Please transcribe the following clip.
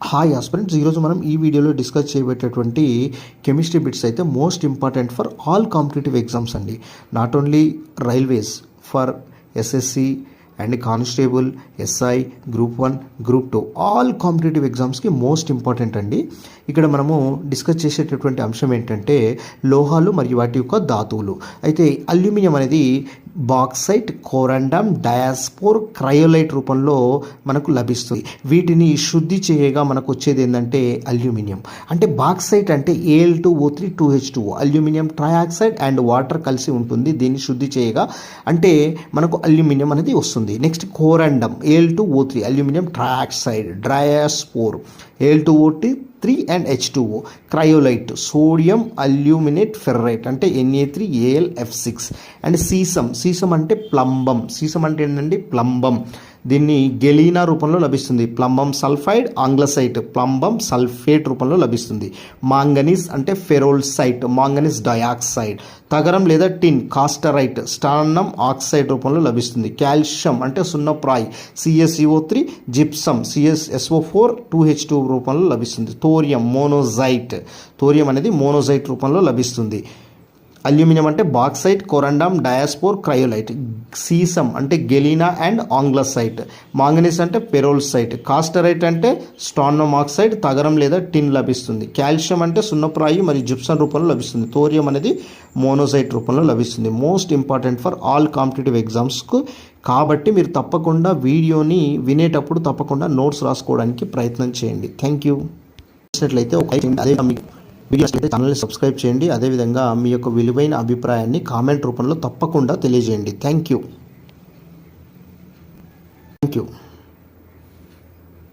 Hi aspirants ఈరోజు మనం ఈ వీడియోలో డిస్కస్ చేయబెట్టేటువంటి కెమిస్ట్రీ బిట్స్ అయితే most important for all competitive exams అండి. Not only railways for SSC and constable SI group one group two all competitive ఎగ్జామ్స్కి most important అండి. ఇక్కడ మనము డిస్కస్ చేసేటటువంటి అంశం ఏంటంటే లోహాలు మరియు వాటి యొక్క ధాతువులు. అయితే అల్యూమినియం అనేది బాక్సైట్ కోరండమ్ డయాస్పోర్ క్రయోలైట్ రూపంలో మనకు లభిస్తుంది. వీటిని శుద్ధి చేయగా మనకు వచ్చేది ఏంటంటే అల్యూమినియం. అంటే బాక్సైట్ అంటే AL two O three two H two aluminium trioxide and water కలిసి ఉంటుంది. దీన్ని శుద్ధి చేయగా అంటే మనకు అల్యూమినియం అనేది వస్తుంది. Next corundum AL two O three aluminium trioxide diaspore AL two O T three and H two O cryolite sodium aluminate ferrite అంటే NA three AL F six and sesame సీసం అంటే ప్లంబం. సీసం అంటే ఏంటంటే plumbum. దీన్ని galena రూపంలో లభిస్తుంది. Plumbum sulphide anglesite plumbum sulphate రూపంలో లభిస్తుంది. మాంగనీస్ అంటే ఫెరోల్సైట్ మాంగనీస్ డయాక్సైడ్. తగరం లేదా టిన్ కాస్టరైట్ స్టాన్నం ఆక్సైడ్ రూపంలో లభిస్తుంది. కాల్షియం అంటే సున్నప్రాయ్ CSEO three gypsum CSSO four two H two రూపంలో లభిస్తుంది. Thorium monazite. థోరియం అనేది మోనోజైట్ రూపంలో లభిస్తుంది. అల్యూమినియం అంటే బాక్సైట్ కొరండామ్ డయాస్పోర్ క్రయోలైట్. సీసం అంటే గెలీనా అండ్ ఆంగ్లసైట్. మాంగనీస్ అంటే పెరోల్సైట్. కాస్టరైట్ అంటే స్టానమ్ ఆక్సైడ్ తగరం లేదా టిన్ లభిస్తుంది. కాల్షియం అంటే సున్నప్రాయి మరియు జిప్సన్ రూపంలో లభిస్తుంది. థోరియం అనేది మోనోసైట్ రూపంలో లభిస్తుంది. Most important for all competitive ఎగ్జామ్స్కు. కాబట్టి మీరు తప్పకుండా వీడియోని వినేటప్పుడు తప్పకుండా నోట్స్ రాసుకోవడానికి ప్రయత్నం చేయండి. Thank you. నచ్చినట్లయితే ఒక అదే వీడియోస్ అయితే ఛానల్ని సబ్స్క్రైబ్ చేయండి. అదేవిధంగా మీ యొక్క విలువైన అభిప్రాయాన్ని కామెంట్ రూపంలో తప్పకుండా తెలియజేయండి. Thank you. Thank you.